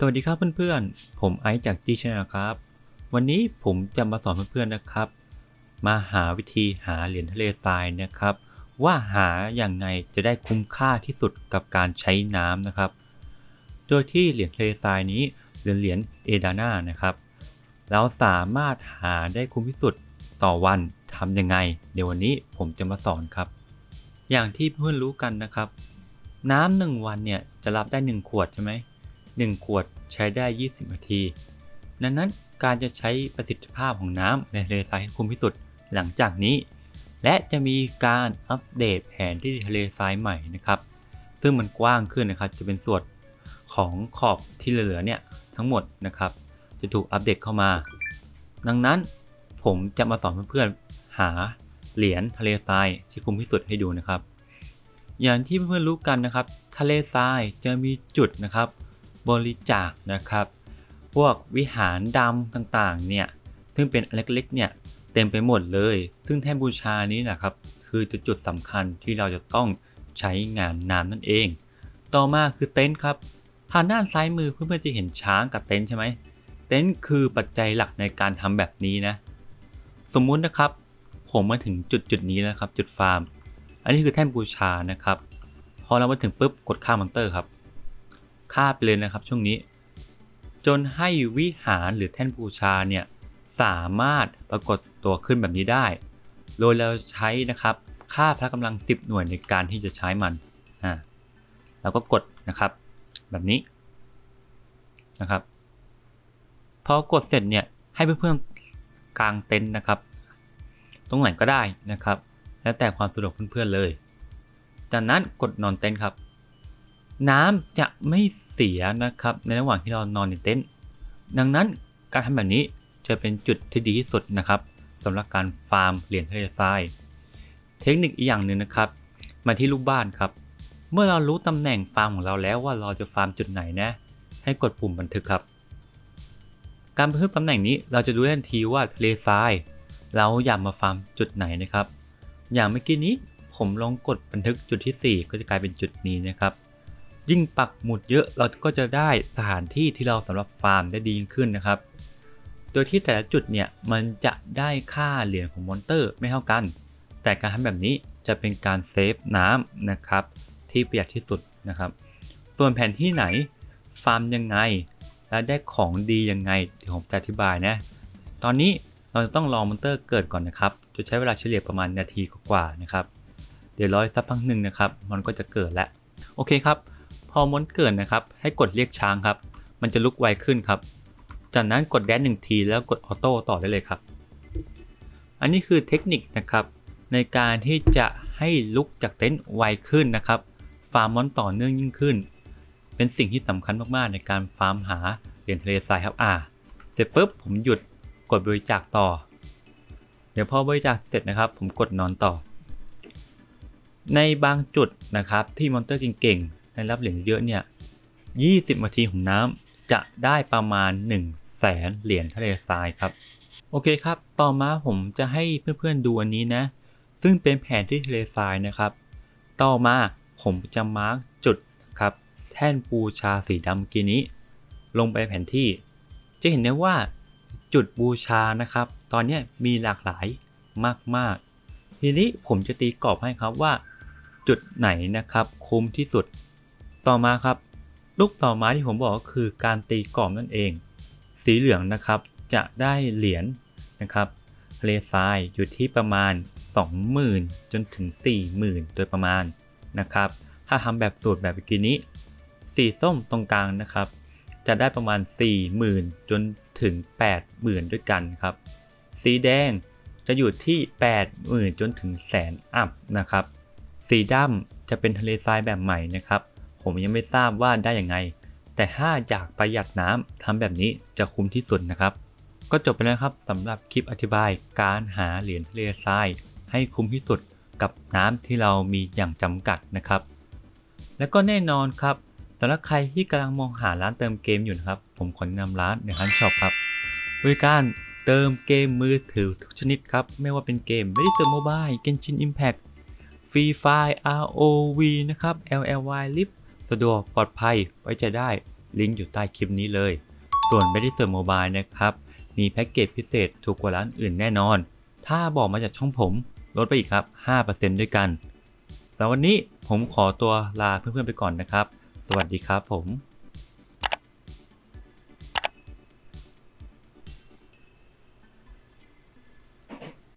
สวัสดีครับเพื่อนๆ ผมไอซ์จากจีชนะครับ วันนี้ผมจะมาสอนเพื่อนๆนะครับ มาหาวิธีหาเหรียญทะเลทรายนะครับ ว่าหาอย่างไงจะได้คุ้มค่าที่สุดกับการใช้น้ำนะครับ โดยที่เหรียญทะเลทรายนี้เหรียญเหรียญเอดาน่านะครับ เราสามารถหาได้คุ้มที่สุดต่อวันทำยังไง เดี๋ยววันนี้ผมจะมาสอนครับ อย่างที่เพื่อนรู้กันนะครับ น้ำหนึ่งวันเนี่ยจะรับได้ 1 ขวดใช่ไหม 1 ขวดใช้ได้ 20 นาที ดังนั้นการจะใช้ประสิทธิภาพของน้ำในทะเลทรายให้คุ้มที่สุดหลังจากนี้ และจะมีการอัปเดตแผนที่ทะเลทรายใหม่นะครับ ซึ่งมันกว้างขึ้นนะครับจะเป็นส่วนของขอบที่เหลือเนี่ยทั้งหมดนะครับ จะถูกอัปเดตเข้ามา ดังนั้นผมจะมาสอนเพื่อนๆหาเหรียญทะเลทรายที่คุ้มที่สุดให้ดูนะครับ อย่างที่เพื่อนๆรู้กันนะครับ ทะเลทรายจะมีจุดนะครับ บริจาคนะครับ พวกวิหารดำต่างๆเนี่ยซึ่งเป็นเล็กๆเนี่ยเต็มไปหมดเลย ซึ่งแท่นบูชานี้นะครับ คือจุดจุดสำคัญที่เราจะต้องใช้งานน้ำนั่นเอง ต่อมาคือเต็นท์ครับทางด้านซ้ายมือเพื่อนๆจะเห็นช้างกับเต็นท์ใช่ไหมเต็นท์คือปัจจัยหลักในการทำแบบนี้นะ สมมุตินะครับ ผมมาถึงจุดจุดนี้แล้วครับ จุดฟาร์ม อันนี้คือแท่นบูชานะครับ พอเรามาถึงปุ๊บกดค่ามอนเตอร์ครับ ค่าไปเลยนะครับช่วงนี้ จนให้วิหารหรือแท่นบูชาเนี่ยสามารถปรากฏตัวขึ้นแบบนี้ได้ โดยเราใช้นะครับค่าพละกำลัง 10 หน่วยในการที่จะใช้มันอ่าเราก็กดนะครับ แบบนี้นะครับ พอกดเสร็จเนี่ยให้เพื่อนๆกางเต็นท์นะครับ ตรงไหนก็ได้นะครับ แล้วแต่ความสะดวกเพื่อนๆเลย จากนั้นกดนอนเต็นท์ครับ น้ำจะไม่เสียนะครับ ในระหว่างที่เรานอนในเต็นท์ดังนั้นการทำแบบนี้จะเป็นจุดที่ดีที่สุดนะครับสำหรับการฟาร์มเหรียญทะเลทราย เทคนิคอีกอย่างหนึ่งนะครับ มาที่ลูกบ้านครับ เมื่อเรารู้ตำแหน่งฟาร์มของเราแล้วว่าเราจะฟาร์มจุดไหนนะให้กดปุ่มบันทึกครับ การบันทึกตำแหน่งนี้เราจะดูได้ทันทีว่าทะเลทราย เราอยากมาฟาร์มจุดไหนนะครับ อย่างเมื่อกี้นี้ผมลองกดบันทึกจุดที่ 4 ก็จะกลายเป็นจุดนี้นะครับ ยิ่งปักหมุดเยอะเราก็จะได้สถานที่ที่เราสำหรับฟาร์มได้ดียิ่งขึ้นนะครับ โดยที่แต่ละจุดเนี่ยมันจะได้ค่าเหรียญของมอนเตอร์ไม่เท่ากัน แต่การทำแบบนี้จะเป็นการเซฟน้ำนะครับที่ประหยัดที่สุดนะครับ ส่วนแผนที่ไหนฟาร์มยังไง และได้ของดียังไงเดี๋ยวผมจะอธิบายนะ ตอนนี้เราจะต้องรอมอนเตอร์เกิดก่อนนะครับ จะใช้เวลาเฉลี่ยประมาณนาทีกว่าๆนะครับ เดี๋ยวรออีกสักพักหนึ่งนะครับ มันก็จะเกิดแล้ว โอเคครับ อมอนเกิดนะครับ ให้กดเรียกช้างครับ มันจะลุกไวขึ้นครับ จากนั้นกดแดนหนึ่งทีแล้วกดออโต้ต่อได้เลยครับ อันนี้คือเทคนิคนะครับ ในการที่จะให้ลุกจากเต็นท์ไวขึ้นนะครับ ฟาร์มมอนต่อเนื่องยิ่งขึ้น เป็นสิ่งที่สำคัญมากๆในการฟาร์มหาเหรียญทะเลทรายครับอ่าเสร็จปุ๊บผมหยุดกดบริจาคต่อ เดี๋ยวพอบริจาคเสร็จนะครับ ผมกดนอนต่อ ในบางจุดนะครับที่มอนเตอร์เก่งๆ ได้รับเหรียญเยอะเนี่ย20นาทีของน้ำจะได้ประมาณ 1 0 0 0 0แสนเหรียญทะเลทรายครับ โอเคครับ ต่อมาผมจะให้เพื่อนๆดูอันนี้นะ ซึ่งเป็นแผนที่ทะเลทรายนะครับ ต่อมาผมจะมาร์กจุดครับ แท่นปูชาสีดำกีนี้ ลงไปแผนที่ จะเห็นได้ว่าจุดบูชานะครับ ตอนนี้มีหลากหลายมากๆ ทีนี้ผมจะตีกรอบให้ครับว่า จุดไหนนะครับคุ้มที่สุด ต่อมาครับ ลูกต่อมาที่ผมบอกก็คือการตีกรอบนั่นเอง สีเหลืองนะครับจะได้เหรียญนะครับทะเลทรายอยู่ที่ประมาณ 20,000 จนถึง 40,000 โดยประมาณนะครับ ถ้าทำแบบสูตรแบบเมื่อกี้นี้ สีส้มตรงกลางนะครับ จะได้ประมาณ 40,000 จนถึง 80,000 ด้วยกันครับ สีแดงจะอยู่ที่ 80,000 จนถึงแสนอัพนะครับ สีดำจะเป็นทะเลทรายแบบใหม่นะครับ ผมยังไม่ทราบว่าได้ยังไง แต่ถ้าอยากประหยัดน้ำทำแบบนี้จะคุ้มที่สุดนะครับ ก็จบไปแล้วครับสำหรับคลิปอธิบายการหาเหรียญทะเลทราย ให้คุ้มที่สุดกับน้ำที่เรามีอย่างจำกัดนะครับ และก็แน่นอนครับสำหรับใครที่กำลังมองหาร้านเติมเกมอยู่นะครับ ผมขอแนะนำร้านในร้านช็อปครับบริการเติมเกมมือถือทุกชนิดครับ ไม่ว่าเป็นเกม m e d i t e r Mobile Genshin Impact Free Fire ROV นะครับ LLY Live สะดวกปลอดภัยไว้ใจได้ลิงก์อยู่ใต้คลิปนี้เลย ส่วน b e d i s e r Mobile นะครับ มีแพ็กเกจพิเศษถูกกว่าร้านอื่นแน่นอน ถ้าบอกมาจากช่องผมลดไปอีกครับ 5%ด้วยกันแต่วันนี้ผมขอตัวลาเพื่อนๆไปก่อนนะครับ สวัสดีครับผม